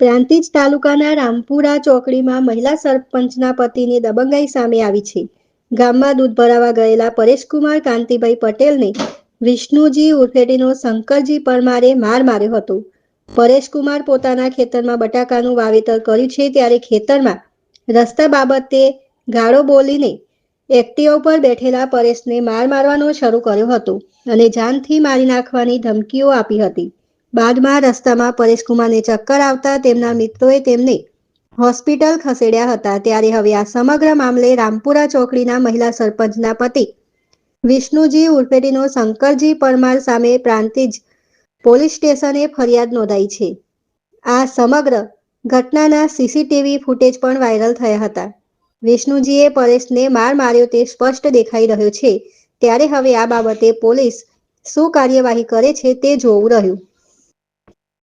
પ્રાંતિજ તાલુકાના રામપુરા ચોકડીમાં મહિલા સરપંચના પતિની દબંગાઈ સામે આવી છે. ગામમાં દૂધ ભરાવા ગયેલા પરેશકુમાર કાંતિભાઈ પટેલને વિષ્ણુજી ઉર્ફેટીનો શંકરજી પરમારે માર માર્યો હતો. પરેશકુમાર પોતાના ખેતરમાં બટાકાનું વાવેતર કર્યું છે ત્યારે ખેતરમાં રસ્તા બાબતે ગાળો બોલીને એક્ટિવા ઉપર બેઠેલા પરેશને માર મારવાનો શરૂ કર્યો હતો અને જાનથી મારી નાખવાની ધમકીઓ આપી હતી. બાદમાં રસ્તામાં પરેશકુમારને ચક્કર આવતા તેમના મિત્રોએ તેમને હોસ્પિટલ ખસેડ્યા હતા. ત્યારે હવે આ સમગ્ર મામલે રામપુરા ચોકડીના મહિલા સરપંચના પતિ વિષ્ણુજી ઉર્ફેટીનો શંકરજી પરમાર સામે પ્રાંતિજ પોલીસ સ્ટેશને ફરિયાદ નોંધાઈ છે. આ સમગ્ર ઘટનાના સીસીટીવી ફૂટેજ પણ વાયરલ થયા હતા. વિષ્ણુજીએ પરેશને માર માર્યો તે સ્પષ્ટ દેખાઈ રહ્યો છે. ત્યારે હવે આ બાબતે પોલીસ શું કાર્યવાહી કરે છે તે જોવું રહ્યું.